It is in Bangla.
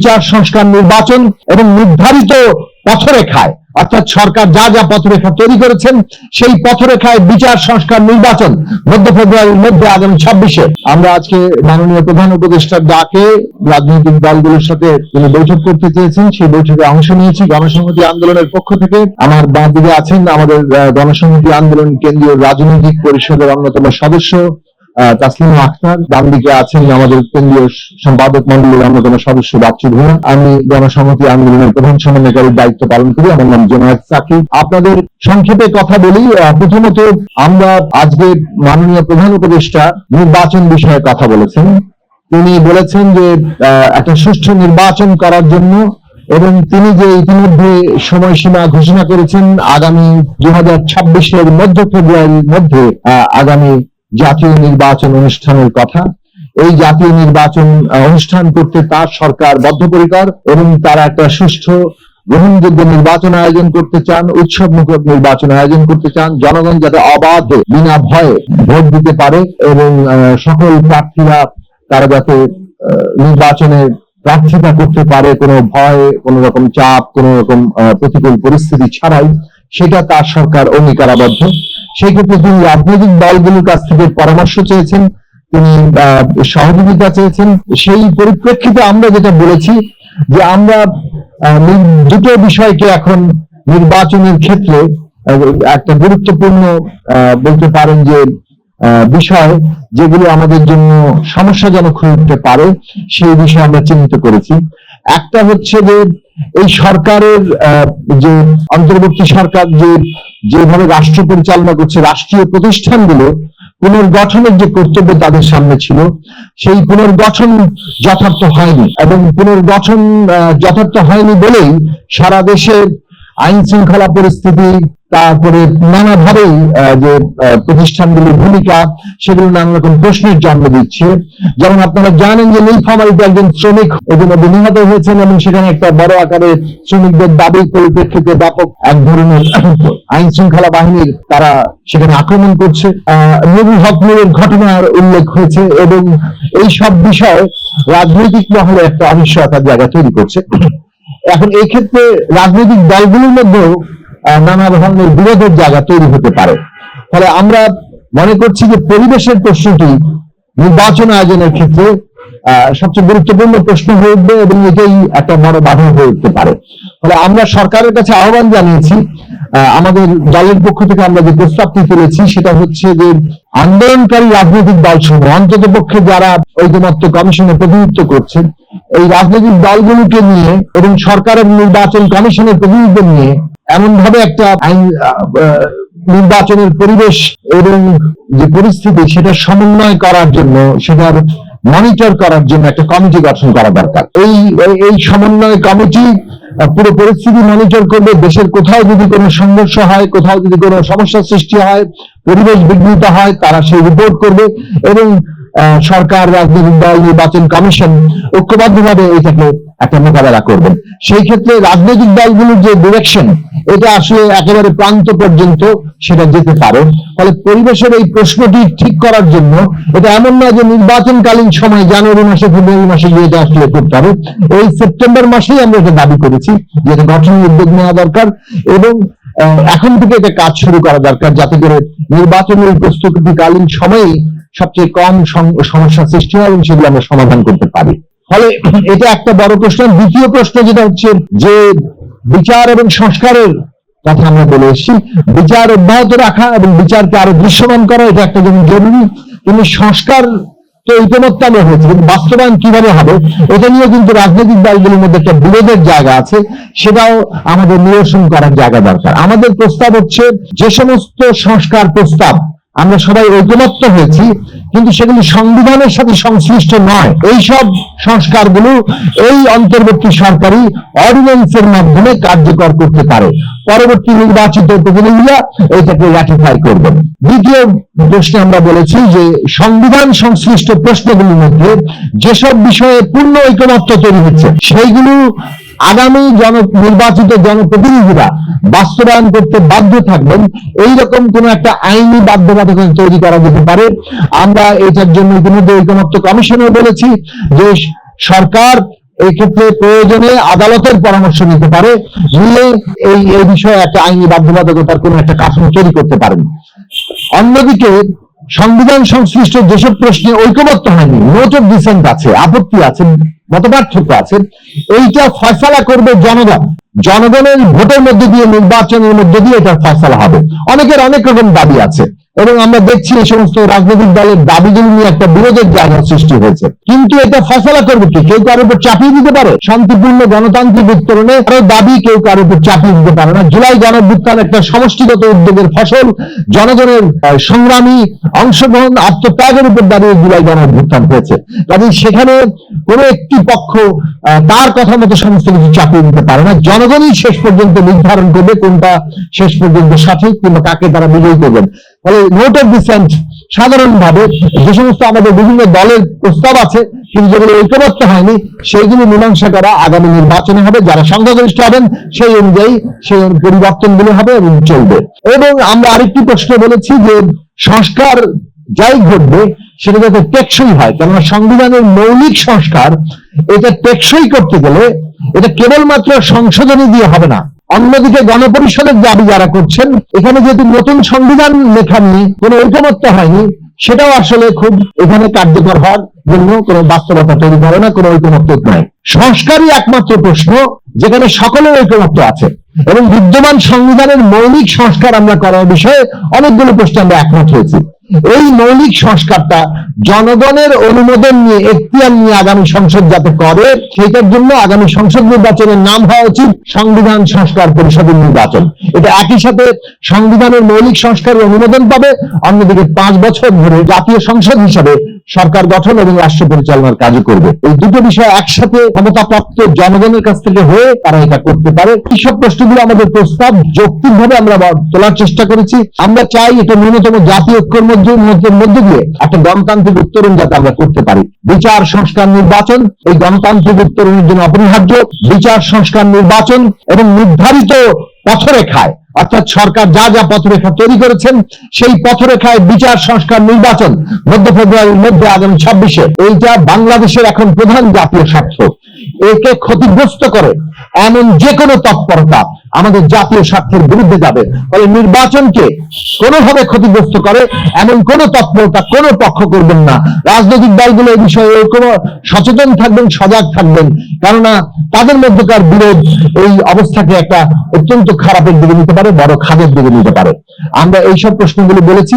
বিচার, সংস্কার, নির্বাচন এবং নির্ধারিত পথরেখায়, অর্থাৎ সরকার যা যা পথরেখা তৈরি করেছেন, সেই পথরেখায় বিচার, সংস্কার, নির্বাচন মধ্য ফেব্রুয়ারির মধ্যে আগামী ছাব্বিশে। আমরা আজকে মাননীয় প্রধান উপদেষ্টার ডাকে রাজনৈতিক দলগুলোর সাথে তিনি বৈঠক করতে চেয়েছেন, সেই বৈঠকে অংশ নিয়েছি গণসংহতি আন্দোলনের পক্ষ থেকে। আমার বাঁ দিকে আছেন আমাদের গণসংহতি আন্দোলন কেন্দ্রীয় রাজনৈতিক পরিষদের অন্যতম সদস্য তাসলিমা আখতার ডান দিকে আছেন আমাদের কেন্দ্রীয় সম্পাদক মন্ডলীর অন্যতম সদস্য বাচ্চু ভূয়া আমি গণসংহতি আন্দোলনের প্রধান সমন্বয়কারীর দায়িত্ব পালন করি। আমার নাম জোনায়দ সাকিব। আপনাদের সংক্ষেপে কথা বলি প্রথমত আমরা আজকে মাননীয় প্রধান উপদেষ্টা নির্বাচন বিষয়ে কথা বলেছেন। তিনি বলেছেন যে একটা সুষ্ঠু নির্বাচন করার জন্য এবং তিনি যে ইতিমধ্যে সময়সীমা ঘোষণা করেছেন, আগামী দুই হাজার ছাব্বিশের মধ্য ফেব্রুয়ারির মধ্যে আগামী জাতীয় নির্বাচন অনুষ্ঠানের কথা। এই জাতীয় নির্বাচন অনুষ্ঠান করতে তার সরকার বদ্ধপরিকর এবং তারা একটা সুষ্ঠু, গ্রহণযোগ্য নির্বাচন আয়োজন করতে চান উৎসব মুখর নির্বাচন আয়োজন করতে চান। জনগণ যাতে অবাধে, বিনা ভয়ে ভোট দিতে পারে এবং সকল প্রার্থীরা তারা যাতে নির্বাচনে প্রার্থিতা করতে পারে, কোনো ভয়, কোনো রকম চাপ, কোনো রকম প্রতিকূল পরিস্থিতি ছাড়াই, সেটা তার সরকার অঙ্গীকারাবদ্ধ। সেই ক্ষেত্রে তিনি রাজনৈতিক দলগুলোর কাছ থেকে পরামর্শ চেয়েছেন, তিনি সহযোগিতা চেয়েছেন। সেই পরিপ্রেক্ষিতে আমরা যেটা বলেছি যে আমরা দুটো বিষয়কে এখন নির্বাচনের ক্ষেত্রে একটা গুরুত্বপূর্ণ বলতে পারেন যে বিষয় যেগুলো আমাদের জন্য সমস্যাজনক হয়ে উঠতে পারে, সেই বিষয়ে আমরা চিহ্নিত করেছি। একটা হচ্ছে যে এই সরকারের যে অন্তর্বর্তী সরকার যে, যেভাবে রাষ্ট্র পরিচালনা করছে, রাষ্ট্রীয় প্রতিষ্ঠানগুলো পুনর্গঠনের যে কর্তব্য তাদের সামনে ছিল, সেই পুনর্গঠন যথার্থ হয়নি এবং পুনর্গঠন যথার্থ হয়নি বলেই সারা দেশের আইন শৃঙ্খলা পরিস্থিতি তারপরে নানাভাবেই আহ, যে প্রতিষ্ঠানগুলির ভূমিকা সেগুলো নানা রকম প্রশ্নের জন্ম দিচ্ছে। যেমন আপনারা জানেন যে নীলফামারীতে একজন শ্রমিক ইতিমধ্যে নিহত হয়েছেন এবং সেখানে একটা বড় আকারে শ্রমিকদের দাবির পরিপ্রেক্ষিতে ব্যাপক এক ধরনের আইন শৃঙ্খলা বাহিনীর তারা সেখানে আক্রমণ করছে। নবী হক নুরের ঘটনার উল্লেখ হয়েছে এবং এই সব বিষয় রাজনৈতিক মহলে একটা অনিশ্চয়তার জায়গা তৈরি করছে। এখন এই ক্ষেত্রে রাজনৈতিক দলগুলোর মধ্যেও নানা ধরনের বিরোধের জায়গা তৈরি হতে পারে। ফলে আমরা মনে করছি যে পরিবেশের প্রশ্নটি নির্বাচন আয়োজনের ক্ষেত্রে সবচেয়ে গুরুত্বপূর্ণ প্রশ্ন হয়ে উঠবে এবং এটাই একটা বড় বাধা হয়ে উঠতে পারে। ফলে আমরা সরকারের কাছে আহ্বান জানিয়েছি আমাদের দলের পক্ষ থেকে আমরা যে প্রস্তাবটি তুলেছি, সেটা হচ্ছে যে আন্দোলনকারী রাজনৈতিক দল সমূহ অন্তত পক্ষে যারা ঐকমত্য কমিশনে প্রতিনিধিত্ব করছেন, এই রাজনৈতিক দলগুলোকে নিয়ে এবং সরকারের নির্বাচন কমিশনের প্রতিনিধিত্ব নিয়ে এমন ভাবে একটা আইন নির্বাচনের পরিবেশ এবং যে পরিস্থিতি, সেটা সমন্বয় করার জন্য, সেটার মনিটর করার জন্য একটা কমিটি গঠন করা দরকার। এই, এই- সমন্বয় কমিটি পুরো পরিস্থিতি মনিটর করবে দেশের কোথাও যদি কোনো সংঘর্ষ হয়, কোথাও যদি কোনো সমস্যার সৃষ্টি হয়, পরিবেশ বিঘ্নিত হয়, তারা সেই রিপোর্ট করবে এবং সরকার, রাজনৈতিক দল, নির্বাচন কমিশন ঐক্যবদ্ধভাবে এটাকে একটা মোকাবেলা করবেন। সেই ক্ষেত্রে রাজনৈতিক দলগুলোর যে ডিরেকশন এটা আসলে একেবারে প্রান্ত পর্যন্ত সেটা যেতে পারে। ফলে পরিবেশের এই প্রশ্নটি ঠিক করার জন্য এটা এমন নয় যে নির্বাচনকালীন সময় জানুয়ারি মাসে, ফেব্রুয়ারি মাসে গিয়ে এটা আসলে করতে হবে। এই সেপ্টেম্বর মাসেই আমরা এটা দাবি করেছি যে এটা গঠনের উদ্যোগ নেওয়া দরকার এবং এখন থেকে এটা কাজ শুরু করা দরকার যাতে করে নির্বাচনের প্রস্তুতিকালীন সময়ে সবচেয়ে কম সম- সমস্যা সৃষ্টি হয় এবং সেগুলো আমরা সমাধান করতে পারি। ফলে এটা একটা বড় প্রশ্ন। দ্বিতীয় প্রশ্ন যেটা হচ্ছে যে বিচার এবং সংস্কারের কথা আমরা বলে এসেছি। বিচার অব্যাহত রাখা এবং বিচারকে আরও দৃশ্যমান করা, এটা একটা যেমন জরুরি, কিন্তু সংস্কার তো ইতিমধ্যে আমরা হয়েছে, কিন্তু বাস্তবায়ন কীভাবে হবে, এটা নিয়ে কিন্তু রাজনৈতিক দলগুলোর মধ্যে একটা বিরোধের জায়গা আছে, সেটাও আমাদের নিরসন করার জায়গা দরকার। আমাদের প্রস্তাব হচ্ছে, যে সমস্ত সংস্কার প্রস্তাব আমরা সবাই ঐকমত্য হয়েছি, কিন্তু সেগুলি সংবিধানের সাথে সংশ্লিষ্ট নয়। এই সব সংস্কারগুলো এই অন্তর্বর্তী সরকারি অর্ডিন্যান্সের মাধ্যমে কার্যকর করতে পারে। পরবর্তী নির্বাচিত প্রতিনিধিরা এটাকে রাটিফাই করবেন। দ্বিতীয় প্রশ্নে আমরা বলেছি যে সংবিধান সংশ্লিষ্ট প্রশ্নগুলির মধ্যে যেসব বিষয়ে পূর্ণ ঐকমত্য তৈরি হচ্ছে, সেইগুলো আগামী জন নির্বাচিত জনপ্রতিনিধিরা বাস্তবায়ন করতে বাধ্য থাকবেন। এই রকম কোন একটা আইনি বাধ্যবাধকতা তৈরি করা যেতে পারে। আমরা এটার জন্য ইতিমধ্যে ঐকমত্য কমিশনে বলেছি যে সরকার এই ক্ষেত্রে প্রয়োজনে আদালতের পরামর্শ নিতে পারে নিয়ে এই এই বিষয়ে একটা আইনি বাধ্যবাধকতার কোন একটা কাঠামো তৈরি করতে পারেন। অন্যদিকে সংবিধান সংশ্লিষ্ট যেসব প্রশ্নে ঐকমত্য হয়নি নোট অফ ডিসেন্ট আছে, আপত্তি আছে মতপার্থক্য আছে। এইটা ফয়সালা করবে জনগণ। জনগণের ভোটের মধ্যে দিয়ে, নির্বাচনের মধ্যে দিয়ে এটার ফয়সালা হবে। অনেকের অনেক রকম দাবি আছে। এবং আমরা দেখছি এই সমস্ত রাজনৈতিক দলের দাবিগুলি নিয়ে একটা বিরোধের জায়গা সৃষ্টি হয়েছে। কিন্তু এটা ফয়সালা করবে কি? কেউ কারোর উপর চাপিয়ে দিতে পারে? শান্তিপূর্ণ গণতান্ত্রিক উত্তরণে কারও দাবি কেউ কারোর উপর চাপিয়ে দিতে পারে না। জুলাই গণভ্যুত্থান একটা সমষ্টিগত উদ্যোগের ফসল। জনগণের সংগ্রামী অংশগ্রহণ, আত্মত্যাগের উপর দাঁড়িয়ে জুলাই গণভ্যুত্থান হয়েছে। কাজে সেখানে কোনো একটি পক্ষ তার কথা মতো সমস্ত কিছু চাপিয়ে দিতে পারে না। জনগণই শেষ পর্যন্ত নির্ধারণ করবে কোনটা শেষ পর্যন্ত সঠিক কিংবা কাকে তারা বিজয়ী করবেন। ফলে নোট অফ ডিসেন্ট সাধারণভাবে যে সমস্ত আমাদের বিভিন্ন দলের প্রস্তাব আছে, কিন্তু যেগুলো ঐক্যবদ্ধ হয়নি সেইগুলি মীমাংসা করা আগামী নির্বাচনে হবে। যারা সংখ্যাগরিষ্ঠ হবেন, সেই অনুযায়ী সেই পরিবর্তনগুলো হবে এবং চলবে। এবং আমরা আরেকটি প্রশ্ন বলেছি যে, সংস্কার যাই ঘটবে, সেটা যাতে টেকসই হয়। কেননা সংবিধানের মৌলিক সংস্কার, এটা টেকসই করতে গেলে এটা কেবলমাত্র সংশোধনী দিয়ে হবে না। অন্যদিকে গণপরিষদের দাবি যারা করছেন, এখানে যেহেতু নতুন সংবিধান লেখা নিয়ে কোনো ঐকমত্য হয়নি, সেটাও আসলে খুব এখানে কার্যকর হওয়ার জন্য কোনো বাস্তবতা তৈরি করে না, কোনো ঐকমত্য নাই। সংস্কারই একমাত্র প্রশ্ন, যেখানে সকলের ঐকমত্য আছে। এবং বিদ্যমান সংবিধানের মৌলিক সংস্কার আমরা করার বিষয়ে অনেকগুলো প্রশ্নে আমরা একমত হয়েছি। এই মৌলিক সংস্কারটা জনগণের অনুমোদন নিয়ে, এখতিয়ার নিয়ে আগামী সংসদ যাতে করে সেটার জন্য আগামী সংসদ নির্বাচনের নাম হওয়া উচিত সংবিধান সংস্কার পরিষদের নির্বাচন। এটা একই সাথে সংবিধানের মৌলিক সংস্কারের অনুমোদন পাবে, অন্যদিকে পাঁচ বছর ধরে জাতীয় সংসদ হিসাবে সরকার গঠন এবং রাষ্ট্র পরিচালনার কাজও করবে। এই দুটো বিষয় একসাথে ক্ষমতাপ্রাপ্ত জনগণের কাছ থেকে হয়ে তারা এটা করতে পারে। এইসব প্রশ্নগুলো আমাদের প্রস্তাব যৌক্তিকভাবে আমরা তোলার চেষ্টা করেছি। আমরা চাই এটা ন্যূনতম জাতীয় ঐক্যের মধ্যে মধ্যে মধ্যে দিয়ে একটা গণতান্ত্রিক উত্তরণ যাতে আমরা করতে পারি। বিচার, সংস্কার, নির্বাচন, এই গণতান্ত্রিক উত্তরণের জন্য অপরিহার্য। বিচার, সংস্কার, নির্বাচন এবং নির্ধারিত পথরেখায়, অর্থাৎ সরকার যা যা পথরেখা তৈরি করেছেন, সেই পথরেখায় বিচার, সংস্কার, নির্বাচন মধ্য ফেব্রুয়ারির মধ্যে আগামী ছাব্বিশে। এইটা বাংলাদেশের এখন প্রধান জাতীয় স্বার্থ। একে ক্ষতিগ্রস্ত করে এমন যে কোনো তৎপরতা আমাদের জাতীয় স্বার্থের বিরুদ্ধে যাবে। ফলে নির্বাচনকে কোনোভাবে ক্ষতিগ্রস্ত করে, এমন কোন তৎপরতা কোন পক্ষ করবেন না। রাজনৈতিক দলগুলো এই বিষয়ে কোনো সচেতন থাকবেন, সজাগ থাকবেন। কেননা তাদের মধ্যকার বিরোধ এই অবস্থাকে একটা অত্যন্ত খারাপের দিকে নিতে পারে, বড় খাদের দিকে নিতে পারে। আমরা এইসব প্রশ্নগুলো বলেছি।